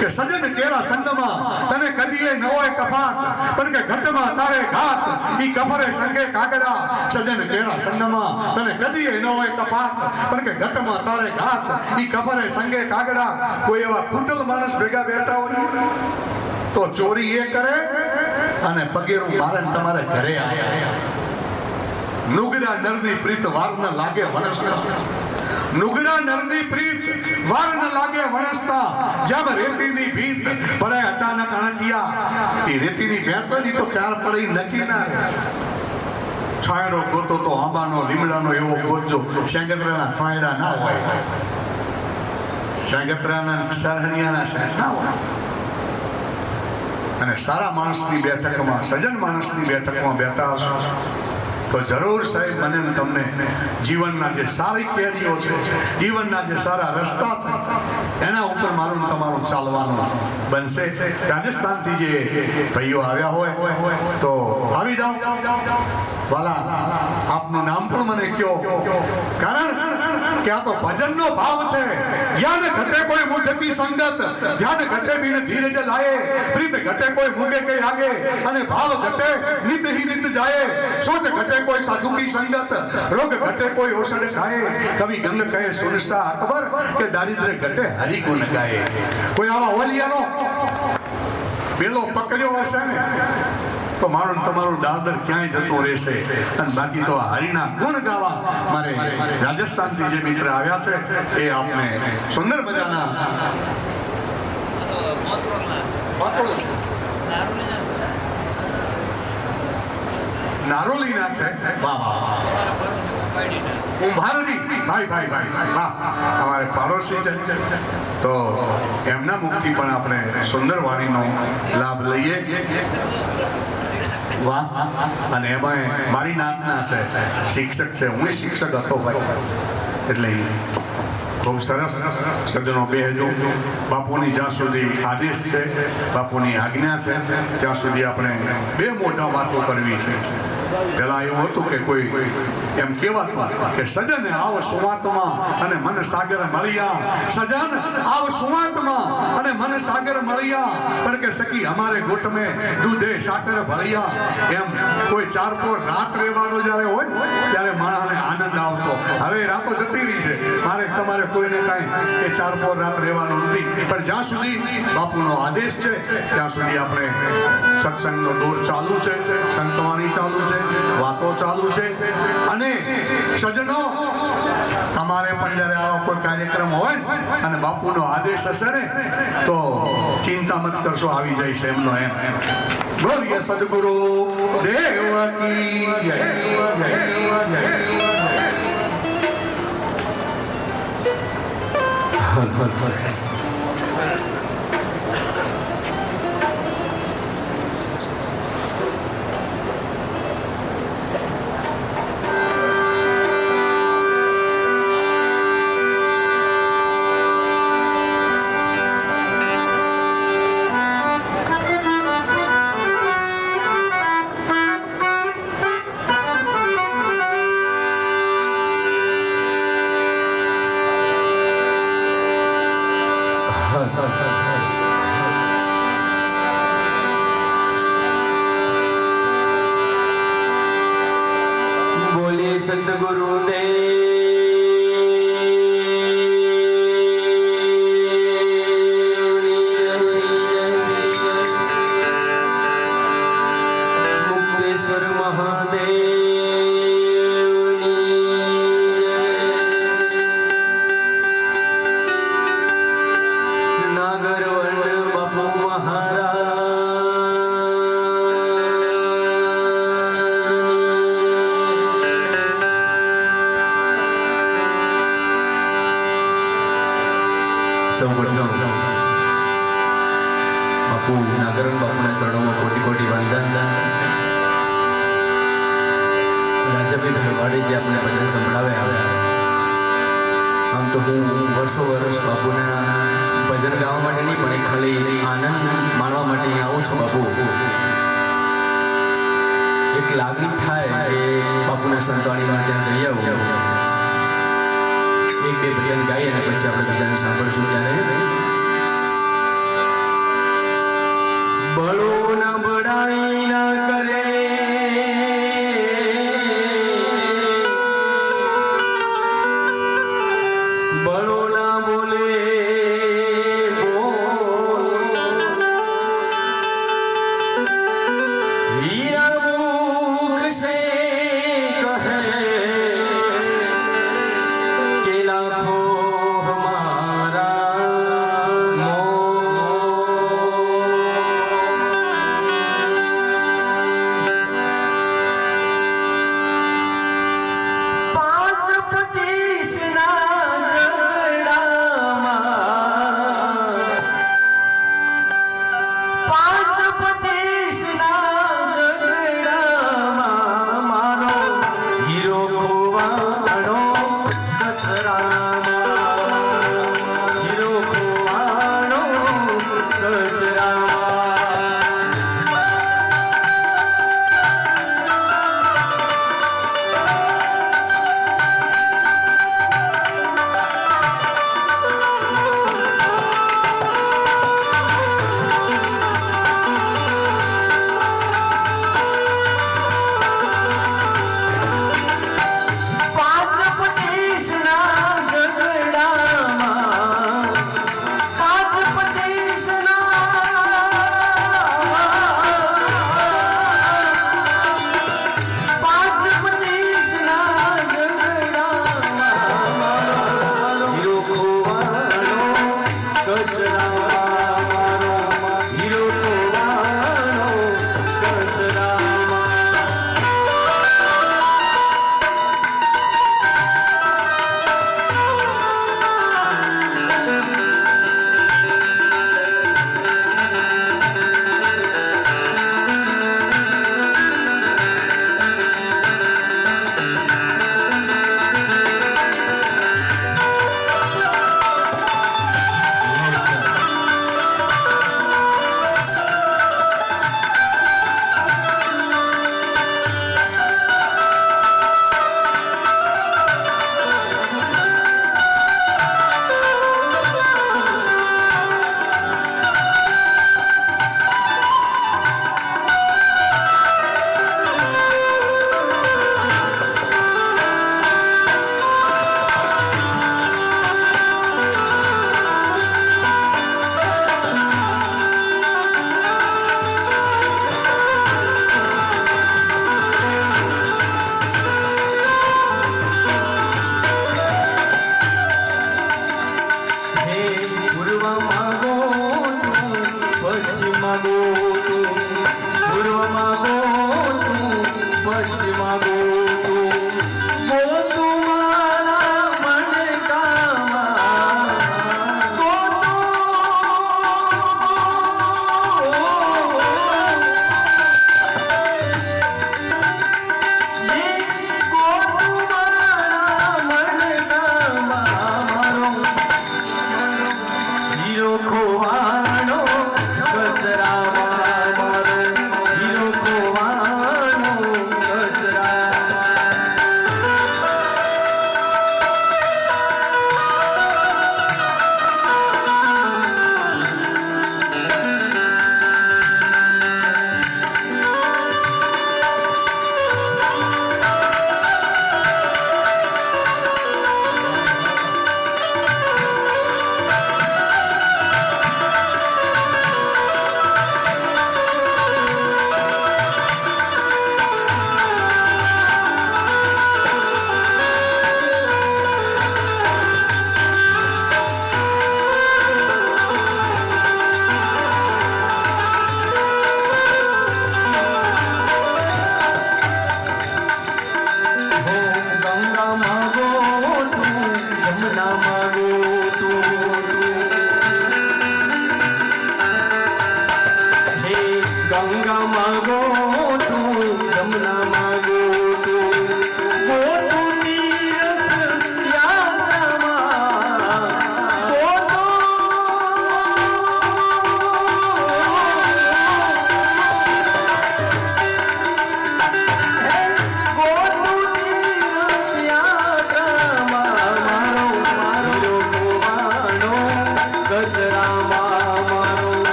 કે સજન કેરા સંગમાં તને કદીએ ન હોય કફાત પણ કે ઘટમાં તારે ઘાત. ઈ કફરે સંગે કાગડા. સજન કેરા સંગમાં તને કદીએ ન હોય કફાત પણ કે ઘટમાં તારે ઘાત. ઈ કફરે સંગે કાગડા. કોઈ એવા કુટલ માણસ ભેગા બેઠા હોય, તો ચોરી એ કરે અને પગેરું મારે તમારે ઘરે આવ્યા નુગરા નરની પ્રીત વાર ન લાગે વનસ્તા નુગરા નરની પ્રીત વાર ન લાગે વણસતા જબ રેતીની ભીત પડે અચાનક અણકિયા. એ રેતીની ભેટ પડી તો ક્યાર પડે નક્કી ના છાંયડો ગોતો તો આંબાનો, લીમડાનો એવો ગોતજો શેંગત્રાના છાંયડા ના હોય. શેંગત્રાના સરહણિયાના સેન્સ ના હોય. અને સારા માણસની બેઠકમાં સજન માણસની બેઠકમાં બેઠા હશો. તો જરૂર સાહેબ, મને તમને જીવનના જે સારી કેરીઓ છે, જીવનના જે સારા રસ્તા છે, એના ઉપર મારું તમારું ચાલવાનું બનશે. રાજસ્થાનથી જે ભાઈઓ આવ્યા હોય, તો આવી જાઓ. વાલા, આપનું નામ પણ મને કયો. કારણ કે આ તો ભજનનો ભાવ છે. જ્ઞાન ઘટે કોઈ મુઢકી સંગત. ધ્યાન ઘટે બીને ધીરજ લાયે. પ્રીત ઘટે કોઈ મૂંગે કઈ આગે અને ભાવ ઘટે, નિત હી નિત જાયે. સોચ ઘટે કોઈ સાધુ કી સંગત. રોગ ઘટે કોઈ ઔષધ ખાય કવિ ગંગ કહે, સુરસા અકબર કે દારિદ્ર્ય ઘટે હરિ ગુણ ગાય. કોઈ આવા ઓલિયાનો પેલો પકડ્યો હશે ને? તો મારો તમારું દાદર ક્યાંય જતું રહેશે? અને બાકી તો હરિના ગુણ ગાવા મારે રાજસ્થાનથી જે મિત્ર આવ્યા છે, એ આપને સુંદર મજાના નારોલીના છે. વાહ વાહ છે. તો એમના મુખથી પણ આપણે સુંદર વાણીનો લાભ લઈએ. અને એમાં મારી નામના છે, શિક્ષક છે, હું શિક્ષક હતો ભાઈ. એટલે બહુ સરસ સજ્જનો બે હજુ. બાપુની જ્યાં સુધી આદેશ છે, બાપુની આજ્ઞા છે, ત્યાં સુધી આપણે બે મોટા વાતો કરવી છે. પેલા એવું હતું કે કોઈ એમ કહેવાતું કે સજન આવ સુવાતમાં અને મન સાગર મળ્યા. સજન, આવ સુવાતમાં અને મન સાગર મળ્યા. પણ કે સખી, અમારે ગોટ મે દૂધે સાકર ભળ્યા. એમ કોઈ ચાર પોર રાત રહેવાનો જ્યારે હોય, ત્યારે માણસને આનંદ આવતો. હવે રાતો જતી મારે તમારે કોઈને કાંઈ કે ચાર પોર રાત રહેવાનું નથી. પણ જ્યાં સુધી બાપુનો આદેશ છે, ત્યાં સુધી આપણે સત્સંગનો દોર ચાલુ છે, સંતવાણી ચાલુ છે, વાતો ચાલુ છે. અને સજનો, તમારે પણ જ્યારે આવો કોઈ કાર્યક્રમ હોય અને બાપુનો આદેશ હશે ને, તો ચિંતા મત કરશો, આવી જાય છે એમનો એમ. બોલીએ, સદગુરુ દેવકી જય જય જય. no, no, no. મોઢે જે આપણે ભજન સંભળાવ્યા આવ્યા આમ તો હું વર્ષો વર્ષ બાપુના ભજન ગાવા માટે નહીં, પણ ખાલી આનંદ માણવા માટે આવું છું બાપુ. એક લાગણી થાય કે બાપુના સંતાણીમાં ત્યાં જઈ આવું. એક બે ભજન ગાઈ અને પછી આપણે બીજાને સાંભળશું ત્યારે બળો ના? બળાઈ ના કરે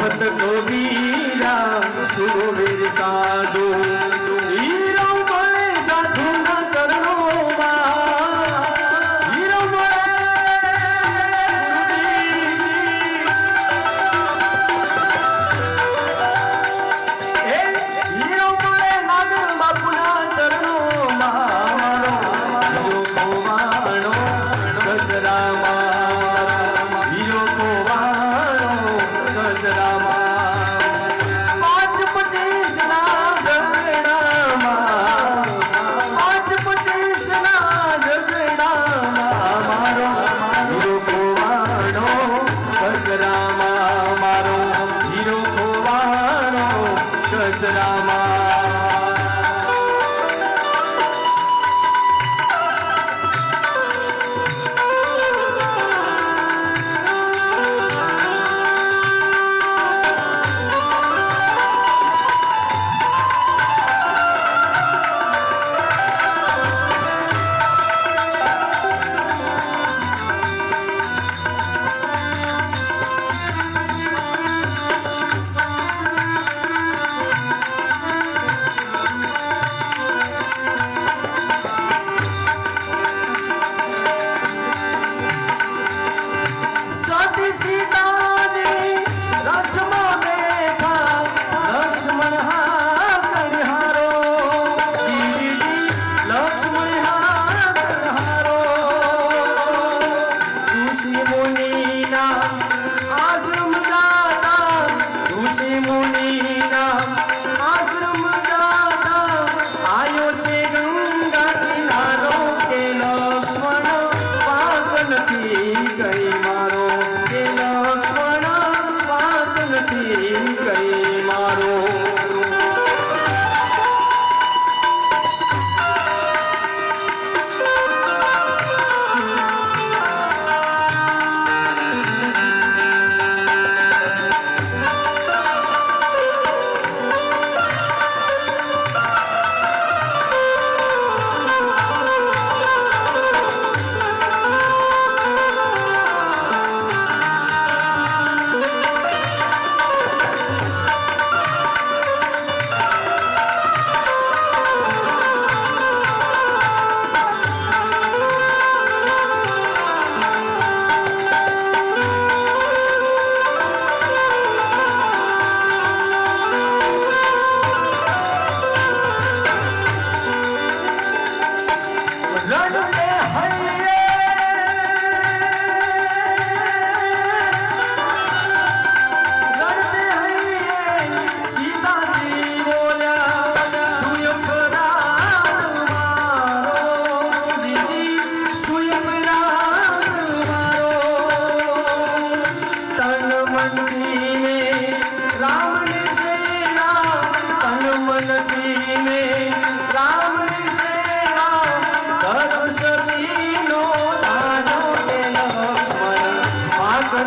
કહત કબીરા સુરવીર સાધુ.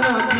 ना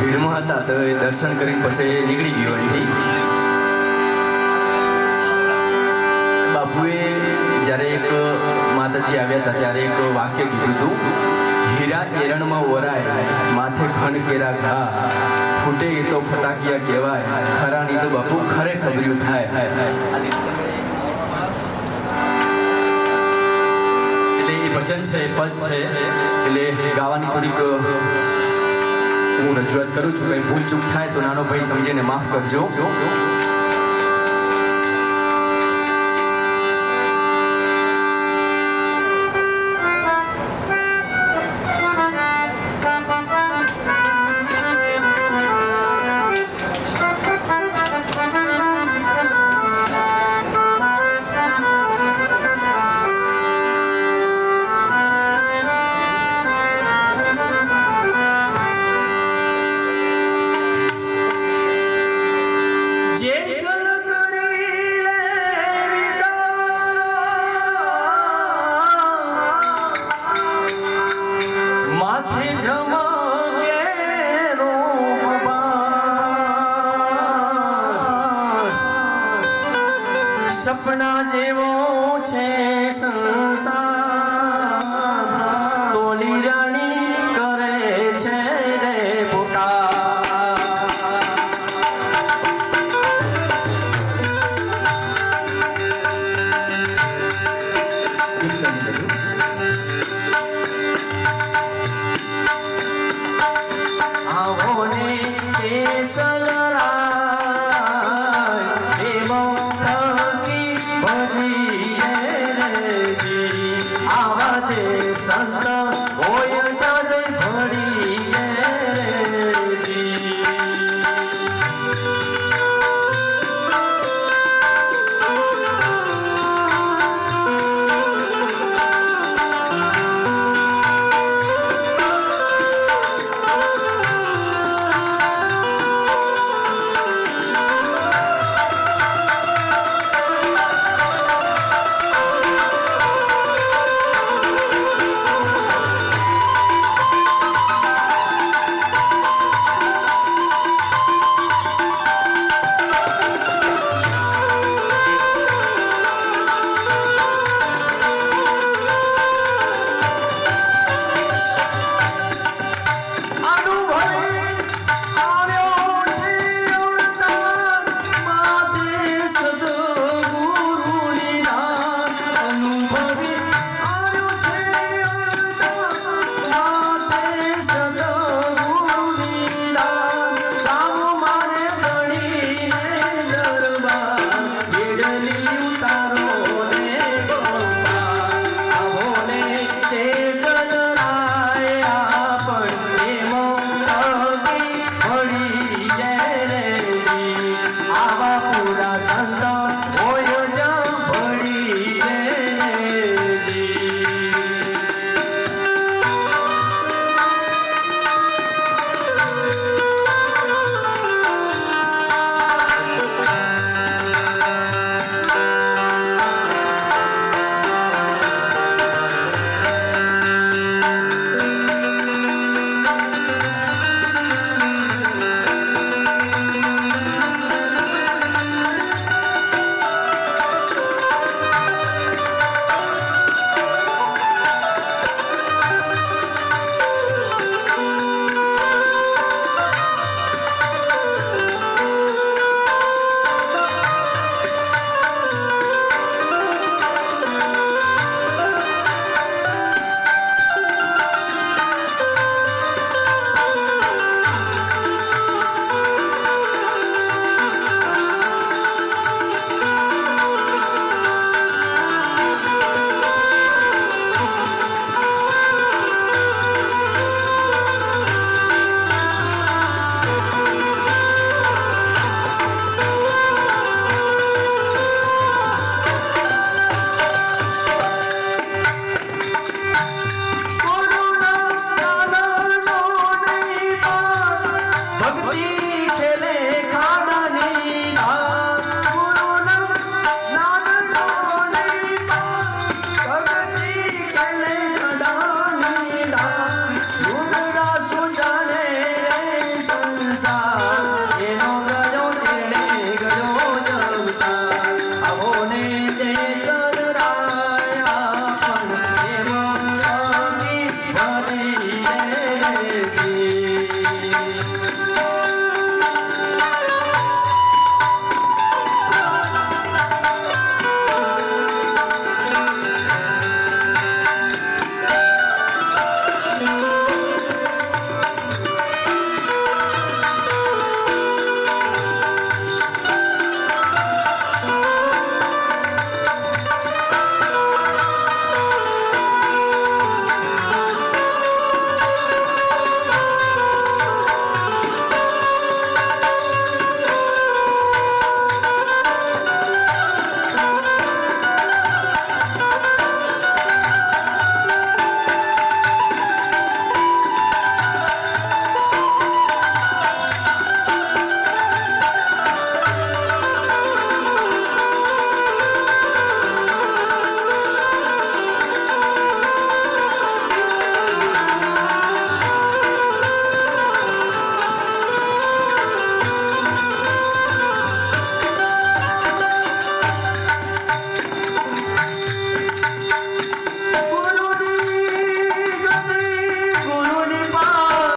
ભીડમાં હતા તો એ દર્શન કરી પછી નીકળી ગયો અહીંથી. બાપુએ જ્યારે એક માતાજી આવ્યા હતા, ત્યારે એક વાક્ય કીધું હતું, હીરા એરણમાં ઓરાય માથે ઘણ કેરા ઘા, ફૂટે એ તો ફટાકિયા કહેવાય, ખરાની તો બાપુ ખરે ખબર્યું થાય. ભજન છે પદ છે, એટલે ગાવાની થોડીક હું રજૂઆત કરું છું કંઈ ભૂલ ચૂક થાય તો નાનો ભાઈ સમજીને માફ કરજો. 30。